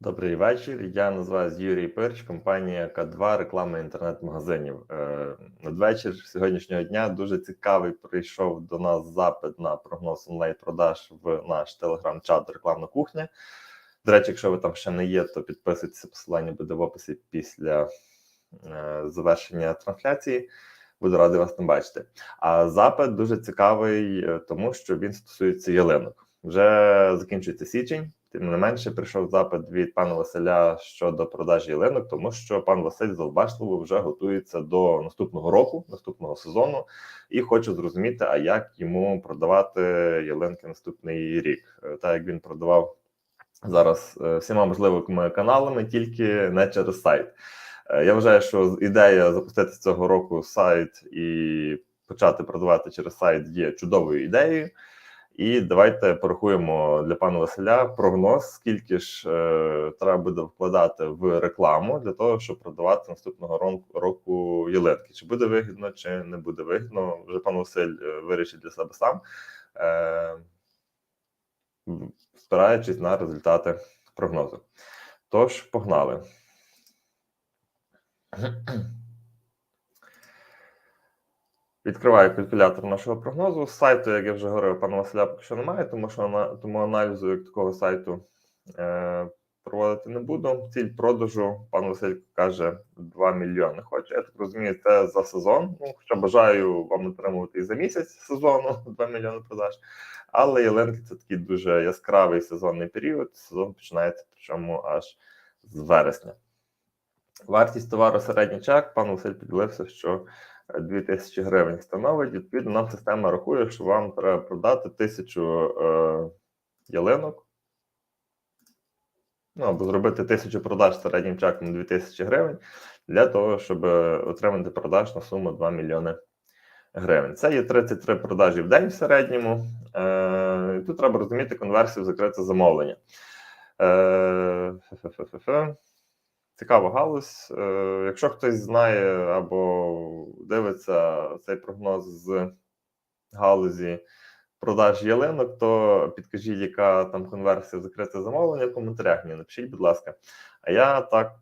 Добрий вечір. Я називаюсь Юрій Пирч, компанія К2, реклама інтернет-магазинів. Е, Надвечір сьогоднішнього дня дуже цікавий прийшов до нас запит на прогноз онлайн-продаж в наш телеграм-чат Рекламна кухня. До речі, якщо ви там ще не є, то підписуйтесь, посилання буде в описі після е, завершення трансляції. Буду радий вас там бачити. А запит дуже цікавий, е, тому що він стосується ялинок. Вже закінчується січень. Тим не менше, прийшов запит від пана Василя щодо продажі ялинок, тому що пан Василь завбачливо вже готується до наступного року, наступного сезону, і хоче зрозуміти, а як йому продавати ялинки наступний рік, Е, так як він продавав зараз е, всіма можливими каналами, тільки не через сайт. Е, Я вважаю, що ідея запустити цього року сайт і почати продавати через сайт є чудовою ідеєю. І давайте порахуємо для пана Василя прогноз, скільки ж е, треба буде вкладати в рекламу для того, щоб продавати наступного року ялинки. Чи буде вигідно, чи не буде вигідно. Вже пан Василь е, вирішить для себе сам, е, спираючись на результати прогнозу. Тож, погнали. Відкриваю калькулятор нашого прогнозу. Сайту, як я вже говорив, пана Василя поки що немає, тому що тому аналізу як такого сайту е, проводити не буду. Ціль продажу пан Василь каже 2 мільйони. Хоче, я так розумію, це за сезон. Ну, хоча бажаю вам отримувати і за місяць сезону 2 мільйони продаж. Але ялинки це такий дуже яскравий сезонний період. Сезон починається причому аж з вересня. Вартість товару середній чек. Пан Василь поділився, що 2000 гривень становить. Відповідно, нам система рахує, що вам треба продати тисячу е, ялинок. Ну, або зробити тисячу продаж середнім чеком 2000 гривень для того, щоб е, отримати продаж на суму 2 мільйони гривень. Це є 33 продажі в день в середньому. Е, тут треба розуміти конверсію в закрите замовлення. Е. Цікава галузь. Е, Якщо хтось знає або дивиться цей прогноз з галузі продаж ялинок, то підкажіть, яка там конверсія закрите замовлення в коментарях. Мені напишіть, будь ласка. А я так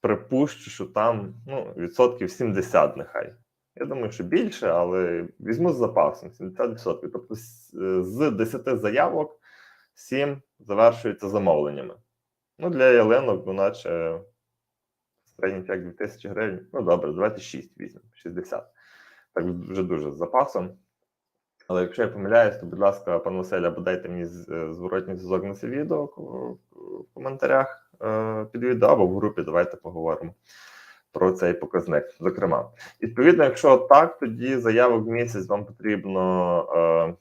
припущу, що там ну, відсотків 70 нехай. Я думаю, що більше, але візьму з запасом 70%. Тобто з з 10 заявок 7 завершується замовленнями. Ну, для ялинок, ну, наче середній чек 2000 гривень. Ну, добре, давайте 6 візьмемо, 60. Так вже дуже з запасом. Але якщо я помиляюсь, то, будь ласка, пан Василь, або дайте мені е, зворотній зв'язок на це відео в коментарях е, під відео, або в групі давайте поговоримо про цей показник. Зокрема, відповідно, якщо так, тоді заявок в місяць вам потрібно е,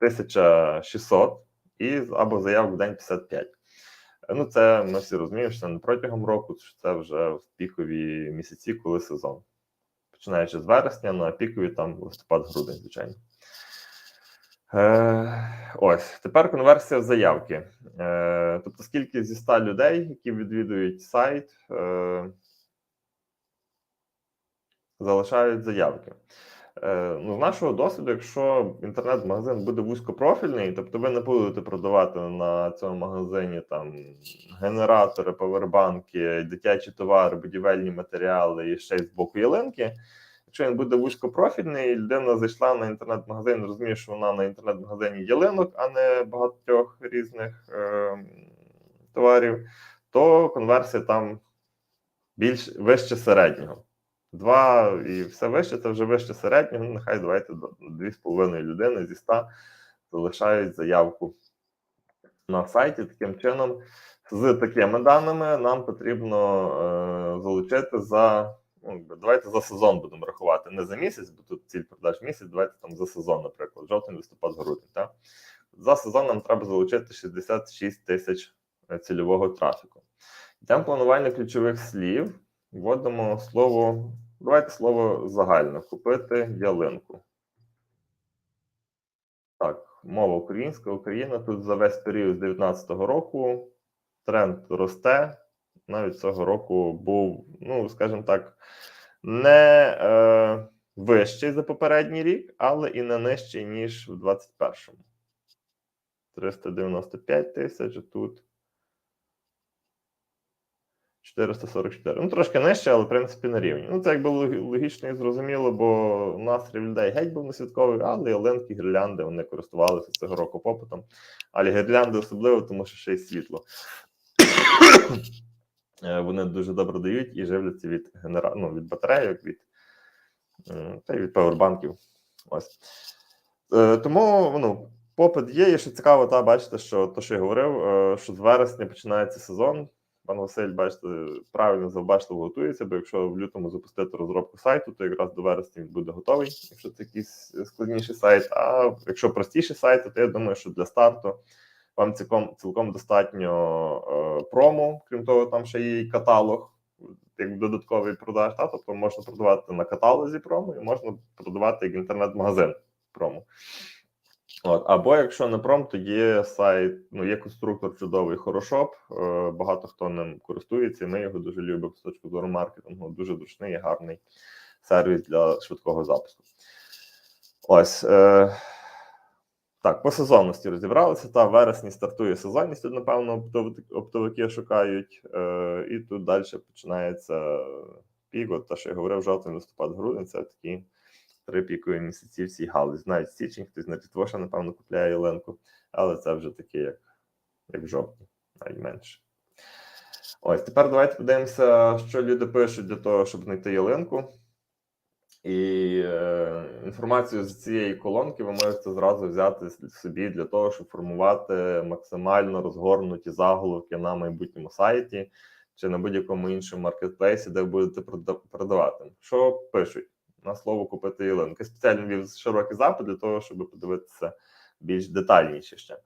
1600 і або заявок в день 55. Ну, це ми всі розуміємо, що не протягом року, що це вже в пікові місяці, коли сезон. Починаючи з вересня, ну а пікові там листопад-грудень, звичайно. Е, ось тепер конверсія заявки. Е, тобто, скільки зі 100 людей, які відвідують сайт, е, залишають заявки. Е, ну, з нашого досвіду, якщо інтернет-магазин буде вузькопрофільний, тобто ви не будете продавати на цьому магазині там генератори, павербанки, дитячі товари, будівельні матеріали і ще й з боку ялинки. Якщо він буде вузькопрофільний, людина зайшла на інтернет-магазин, розуміє, що вона на інтернет-магазині ялинок, а не багатьох різних е, товарів, то конверсія там більш вище середнього. Два і все вище, це вже вище середнього. Нехай давайте до 2,5 людини зі 100 залишають заявку на сайті. Таким чином, з такими даними нам потрібно е, залучити за. Ну, давайте за сезон будемо рахувати. Не за місяць, бо тут ціль продаж місяць, давайте там за сезон, наприклад, жовтень, листопад, грудень. Так? За сезон нам треба залучити 66 тисяч е, цільового трафіку. Йдемо планування ключових слів. Вводимо слово, давайте слово загально. Купити ялинку. Так, мова українська, Україна. Тут за весь період з 19-го року тренд росте. Навіть цього року був, ну, скажімо так, не е, вищий за попередній рік, але і не нижчий, ніж в 21-му. 395 тисяч, тут 444. Ну, трошки нижче, але в принципі на рівні. Ну, це якби логічно і зрозуміло, бо настрій людей геть був не святковий, але ялинки, гірлянди вони користувалися цього року попитом. Але гірлянди особливо, тому що ще й світло. Е, Вони дуже добре дають і живляться від генера... ну, від батарейок, від, та й від павербанків. Ось. Е, Тому ну, попит є. І що цікаво, та бачите, що то, що я говорив, е, що з вересня починається сезон. Пан Василь, бачите, правильно завбачливо готується, бо якщо в лютому запустити розробку сайту, то якраз до вересня він буде готовий, якщо це якийсь складніший сайт. А якщо простіші сайти, то я думаю, що для старту вам цілком цілком достатньо е, промо. Крім того, там ще є і каталог, як додатковий продаж. Та? Тобто можна продавати на каталозі промо, і можна продавати як інтернет-магазин промо. От, або якщо не пром, то є сайт, ну є конструктор чудовий Хорошоп. Е, багато хто ним користується. Ми його дуже любимо з точки зору маркетингу. Дуже зручний і гарний сервіс для швидкого запуску. Ось е, так, по сезонності розібралися. Та вересні стартує сезонність. Напевно, оптовики, шукають, е, і тут далі починається пік. От те, що я говорив, жовтень, листопад, грудень це такі три пікові місяці в цій галузі. Навіть січень, хтось на Різдво напевно, купляє Єленку, але це вже таке, як, як в жовтні, навіть менше. Ось тепер давайте подивимося, що люди пишуть для того, щоб знайти ялинку. І е, інформацію з цієї колонки ви можете зразу взяти собі для того, щоб формувати максимально розгорнуті заголовки на майбутньому сайті чи на будь-якому іншому маркетплейсі, де ви будете продавати. Що пишуть? На слово купити ялинку. Спеціально вів широкий запит для того, щоб подивитися більш детальніше ще,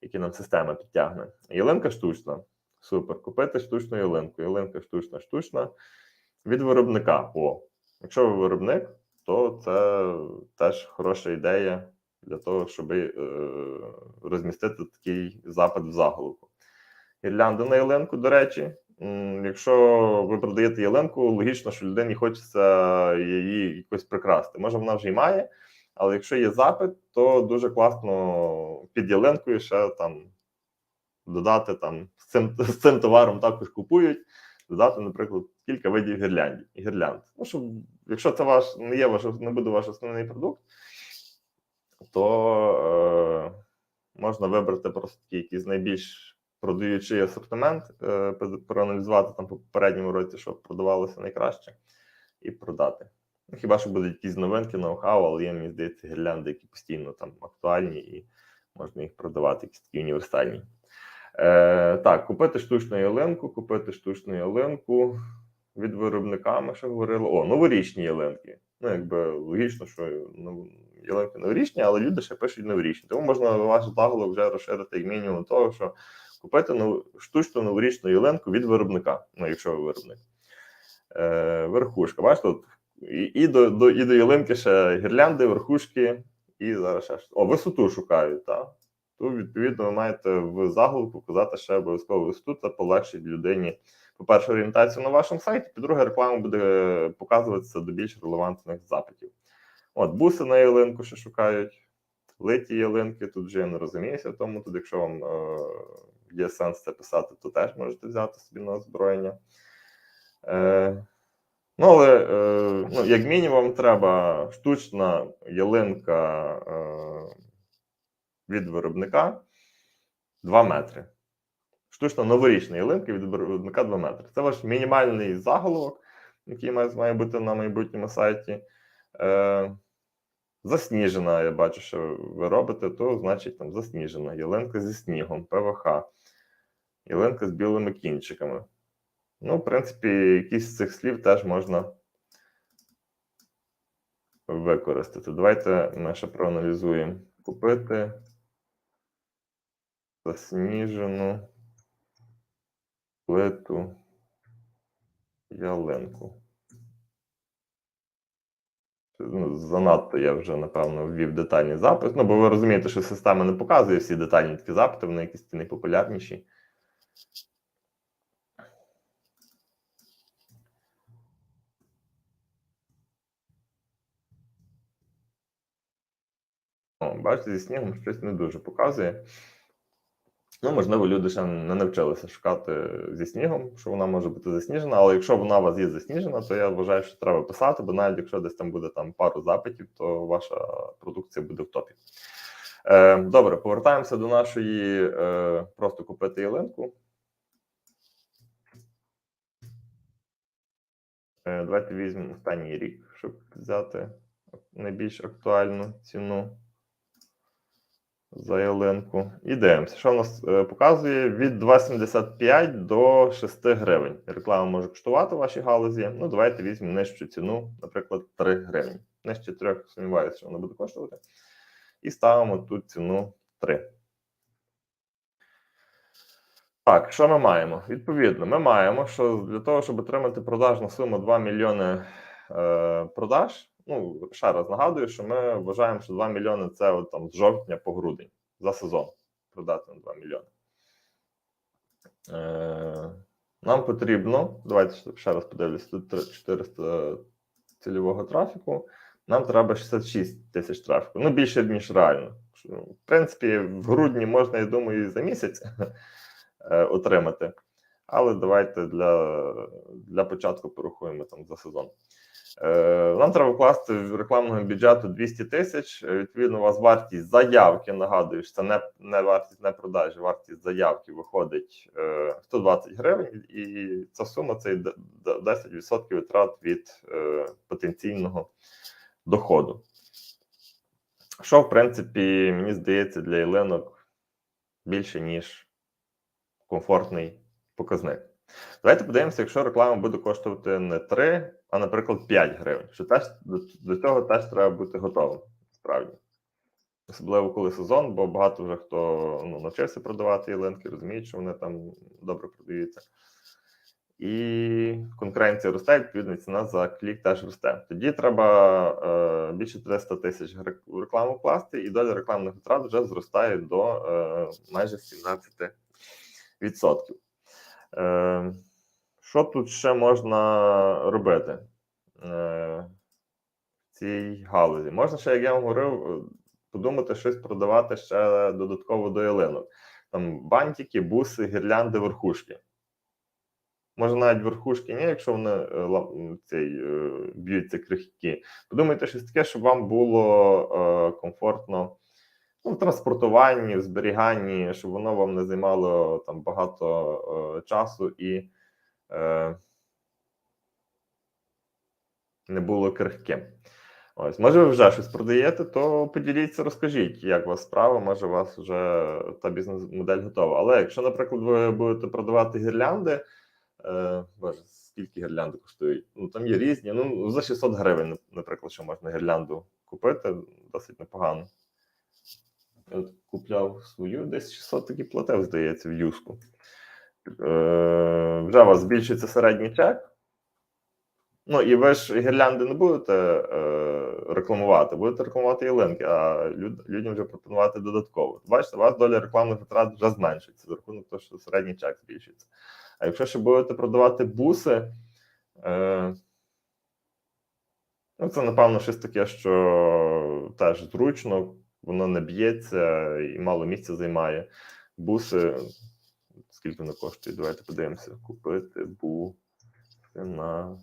які нам система підтягне. Ялинка штучна. Супер. Купити штучну ялинку. Ялинка штучна, штучна. Від виробника. О, якщо ви виробник, то це теж хороша ідея для того, щоб е, розмістити такий запит в заголовку. Гірлянда на ялинку, до речі, Якщо ви продаєте ялинку, логічно, що людині хочеться її якось прикрасти. Може, вона вже й має, але якщо є запит, то дуже класно під ялинкою ще там додати там з цим, з цим товаром також купують. Додати, наприклад, кілька видів гірлянд. гірлянд. Ну, щоб, якщо це ваш не є ваш не буде ваш основний продукт, то е, можна вибрати просто такий якийсь найбільш продаючий асортимент, е, проаналізувати там по попередньому році, що продавалося найкраще, і продати. Ну, Хіба що будуть якісь новинки, ноу-хау, але є, мені здається, гірлянди, які постійно там актуальні, і можна їх продавати, якісь такі універсальні. Е, Так, купити штучну ялинку, купити штучну ялинку від виробника, ми ще говорили. О, новорічні ялинки. Ну, якби логічно, що ну, ялинки новорічні, але люди ще пишуть новорічні. Тому можна ваш заголовок вже розширити як мінімум того, що купити нов... штучну новорічну ялинку від виробника, ну, якщо ви виробник. Е, Верхушка. Бачите, от, і, і, до, до, і до ялинки ще гірлянди, верхушки, і зараз ще. О, висоту шукають, так? То, відповідно, ви маєте в заголовку показати ще обов'язково висоту, це полегшить людині, по-перше, орієнтацію на вашому сайті, по-друге, реклама буде показуватися до більш релевантних запитів. От, буси на ялинку ще шукають, литі ялинки, тут вже я не розуміюся, тому тут, якщо вам е, є сенс це писати, то теж можете взяти собі на озброєння. Е, ну, але, е, ну, як мінімум, треба штучна ялинка е, від виробника 2 метри. Штучна новорічна ялинка від виробника 2 метри. Це ваш мінімальний заголовок, який має, бути на майбутньому сайті. Е, Засніжена, я бачу, що ви робите, то значить там засніжена. Ялинка зі снігом, ПВХ, ялинка з білими кінчиками. Ну, в принципі, якісь з цих слів теж можна використати. Давайте ми ще проаналізуємо. Купити засніжену плиту ялинку. Ну, занадто я вже, напевно, ввів детальний запис. Ну, бо ви розумієте, що система не показує всі детальні такі запити, вони якісь найпопулярніші. О, бачите, зі снігом щось не дуже показує. Ну, можливо, люди ще не навчилися шукати зі снігом, що вона може бути засніжена, але якщо вона у вас є засніжена, то я вважаю, що треба писати, бо навіть якщо десь там буде там пару запитів, то ваша продукція буде в топі. Е, добре, повертаємося до нашої е, просто купити ялинку. Е, давайте візьмемо останній рік, щоб взяти найбільш актуальну ціну за ялинку. І дивимося, що в нас е, показує від 2,75 до 6 гривень. Реклама може коштувати в вашій галузі. Ну, давайте візьмемо нижчу ціну, наприклад, 3 гривні. Нижче 3 сумніваюся, що вона буде коштувати. І ставимо тут ціну 3. Так, що ми маємо? Відповідно, ми маємо, що для того, щоб отримати продажну суму 2 мільйони е, продаж. Ну, ще раз нагадую, що ми вважаємо, що 2 мільйони це от, там, з жовтня по грудень за сезон продати на 2 мільйони. Е, нам потрібно, давайте ще раз подивлюсь, тут 400 цільового трафіку. Нам треба 66 тисяч трафіку. Ну, більше, ніж реально. В принципі, в грудні можна, я думаю, і за місяць е, отримати. Але давайте для, для початку порахуємо там за сезон. Е, Нам треба вкласти в рекламного бюджету 200 тисяч. Е, Відповідно, у вас вартість заявки, нагадую, що це не, не вартість не продажі, вартість заявки виходить е, 120 гривень, і ця сума це й д- д- 10% витрат від е, потенційного доходу. Що, в принципі, мені здається, для ялинок більше, ніж комфортний показник. Давайте подивимося, якщо реклама буде коштувати не 3, а, наприклад, 5 гривень. Що теж до, цього теж треба бути готовим, справді. Особливо коли сезон, бо багато вже хто ну, навчився продавати ялинки, розуміють, що вони там добре продаються. І конкуренція росте, відповідно, ціна за клік теж росте. Тоді треба е, більше 300 тисяч у рекламу вкласти, і доля рекламних витрат вже зростає до е, майже 17%. Е, що тут ще можна робити е, в цій галузі? Можна ще, як я вам говорив, е, подумати щось продавати ще додатково до ялинок. Там бантики, буси, гірлянди, верхушки. Може, навіть верхушки ні, якщо вони е, цей, б'ються крихкі. Подумайте щось таке, щоб вам було комфортно ну, в транспортуванні, в зберіганні, щоб воно вам не займало там багато е, часу і е, не було крихким. Ось, може, ви вже щось продаєте, то поділіться, розкажіть, як у вас справа, може, у вас вже та бізнес-модель готова. Але якщо, наприклад, ви будете продавати гірлянди, е, боже, скільки гірлянди коштують? Ну, там є різні. Ну, за 600 гривень, наприклад, що можна гірлянду купити, досить непогано. Я от купляв свою, десь 600 таки платив, здається, в юску. Е, вже у вас середній чек. Ну, і ви ж гірлянди не будете е, рекламувати, будете рекламувати ялинки, а люд, людям вже пропонувати додатково. Бачите, у вас доля рекламних витрат вже зменшується за рахунок того, що середній чек збільшується. А якщо ще будете продавати буси, е, ну, це, напевно, щось таке, що теж зручно, воно не б'ється і мало місця займає. Буси, скільки вони коштують? Давайте подивимося. Купити буси на.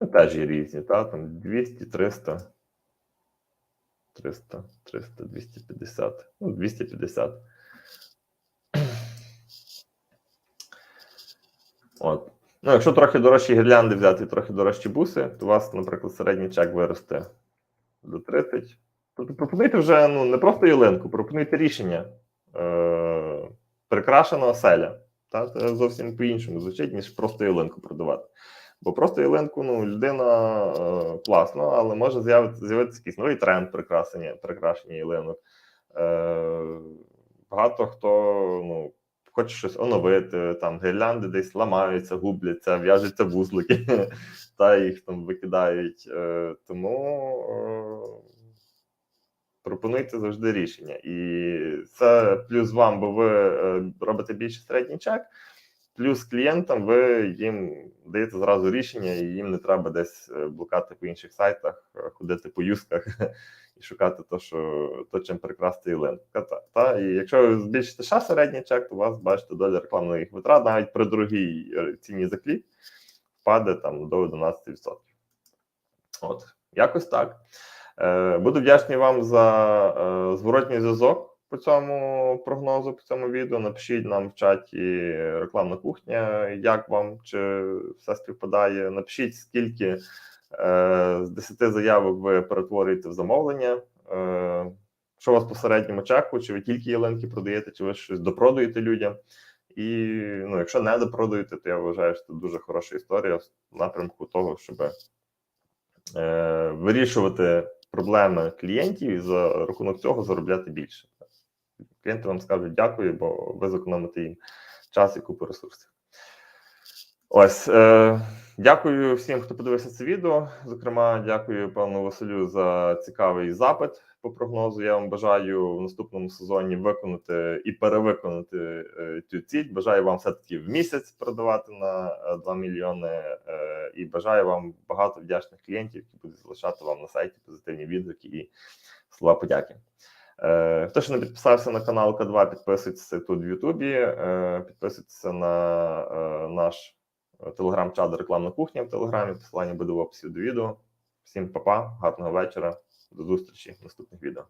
Ну, теж є різні, та? там 200, 300, 300, 300, 250, ну, 250. От. Ну, якщо трохи дорожчі гірлянди взяти і трохи дорожчі буси, то у вас, наприклад, середній чек виросте до 30. Тобто пропонуйте вже ну, не просто ялинку, пропонуйте рішення е- прикрашена оселя. Та? Це зовсім по-іншому звучить, ніж просто ялинку продавати. Бо просто ялинку, ну, людина е, класно, але може з'явити- з'явитися якийсь новий тренд прикрашення, прикрашення ялинок. Е, багато хто ну, хоче щось оновити, там гірлянди десь ламаються, губляться, в'яжуться вузлики, та їх там викидають. Е, тому е, пропонуйте завжди рішення. І це плюс вам, бо ви е, робите більше середній чек, плюс клієнтам ви їм даєте зразу рішення, і їм не треба десь блукати по інших сайтах, ходити по юсках і шукати то, що то, чим прикрасти ялинку. Та, та, і якщо ви збільшите ще середній чек, то у вас бачите доля рекламних витрат навіть при другій е, ціні за клік впаде там до 11%. От, якось так. Е, Буду вдячний вам за е, зворотній зв'язок по цьому прогнозу, по цьому відео. Напишіть нам в чаті рекламна кухня, як вам, чи все співпадає. Напишіть, скільки з 10 заявок ви перетворюєте в замовлення. Е, що у вас по середньому чеку, чи ви тільки ялинки продаєте, чи ви щось допродаєте людям. І ну, якщо не допродаєте, то я вважаю, що це дуже хороша історія в напрямку того, щоб е, вирішувати проблеми клієнтів і за рахунок цього заробляти більше. Клієнти вам скажуть дякую, бо ви зекономите їм час і купу ресурсів. Ось е, дякую всім, хто подивився це відео. Зокрема, дякую пану Василю за цікавий запит по прогнозу. Я вам бажаю в наступному сезоні виконати і перевиконати е, цю ціль. Бажаю вам все-таки в місяць продавати на е, 2 мільйони. Е, і бажаю вам багато вдячних клієнтів, які будуть залишати вам на сайті позитивні відгуки і слова подяки. Е, Хто ще не підписався на канал К2, підписуйтесь тут в Ютубі, е, підписуйтесь на е, наш телеграм-чат рекламна кухня в Телеграмі. Посилання буде в описі до відео. Всім па-па, гарного вечора, до зустрічі в наступних відео.